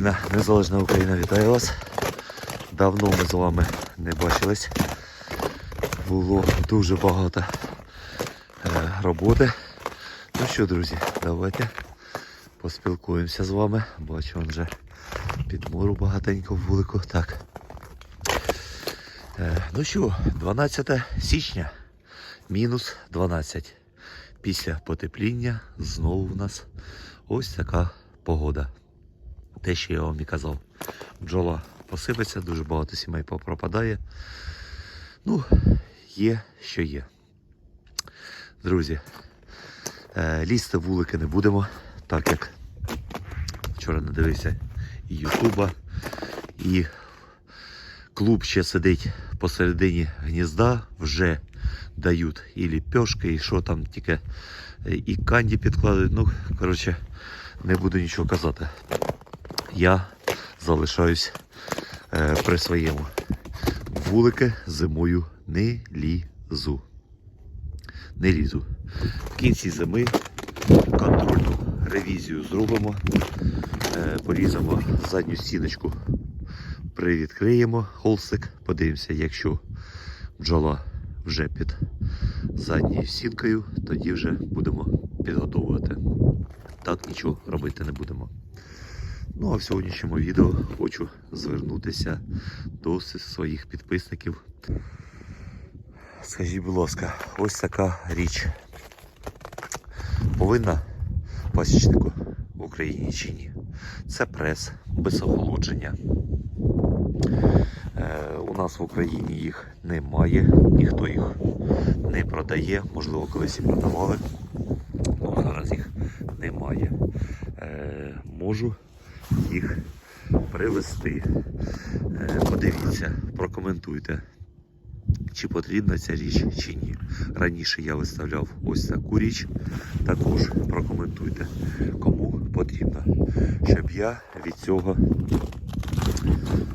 Вільна незалежна Україна вітає вас. Давно ми з вами не бачились. Було дуже багато е, роботи. Ну що, друзі, давайте поспілкуємося з вами. Бачу, вже підмору багатенько в вулику. Так. Е, ну що, 12 січня, мінус 12. Після потепління знову в нас ось така погода. Те, що я вам і казав. Бджола посипеться, дуже багато сімей пропадає. Ну, є, що є. Друзі, е, лізти вулики не будемо, так як вчора не дивився і Ютуба, і клуб ще сидить посередині гнізда, вже дають і ліпешки, і що там тільки е, і канді підкладають. Ну, коротше, не буду нічого казати. Я залишаюсь е, при своєму. Вулики зимою не лізу. Не лізу. В кінці зими контрольну ревізію зробимо. Е, поріземо задню стіночку, привідкриємо холстик, подивимося, якщо бджола вже під задньою стінкою, тоді вже будемо підготовувати. Так нічого робити не будемо. Ну а в сьогоднішньому відео хочу звернутися до своїх підписників. Скажіть, будь ласка, ось така річ. Повинна пасічнику в Україні чи ні? Це прес без охолодження. Е, у нас в Україні їх немає, ніхто їх не продає, можливо, колись і продавали, але зараз їх немає. Е, можу їх привезти. Е, подивіться, прокоментуйте, чи потрібна ця річ, чи ні. Раніше я виставляв ось таку річ. Також прокоментуйте, кому потрібна, щоб я від цього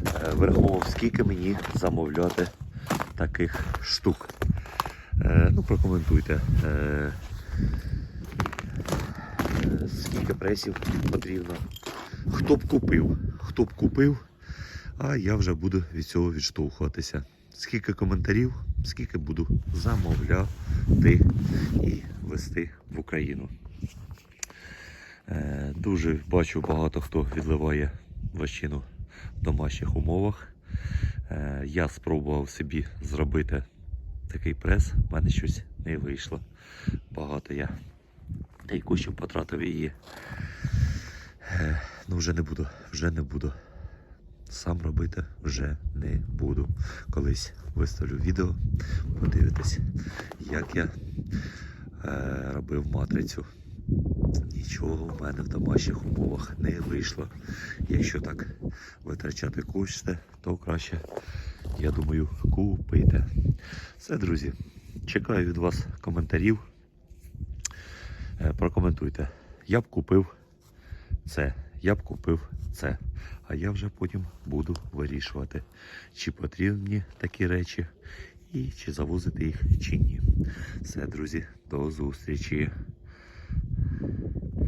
е, враховував, скільки мені замовляти таких штук. Е, ну, прокоментуйте. Скільки пресів потрібно. Хто б купив, хто б купив, а я вже буду від цього відштовхуватися. Скільки коментарів, скільки буду замовляти і вести в Україну. Е, дуже бачу багато хто відливає ващину в домашніх умовах. Е, я спробував собі зробити такий прес, в мене щось не вийшло. Багато я та потратив її. Ну, вже не буду, вже не буду. Сам робити вже не буду. Колись виставлю відео, подивитесь, як я е, робив матрицю. Нічого в мене в домашніх умовах не вийшло. Якщо так витрачати кошти, то краще, я думаю, купити. Все, друзі. Чекаю від вас коментарів. Е, Прокоментуйте. Я б купив це, я б купив це. А я вже потім буду вирішувати, чи потрібні такі речі і чи завозити їх, чи ні. Все, друзі, до зустрічі.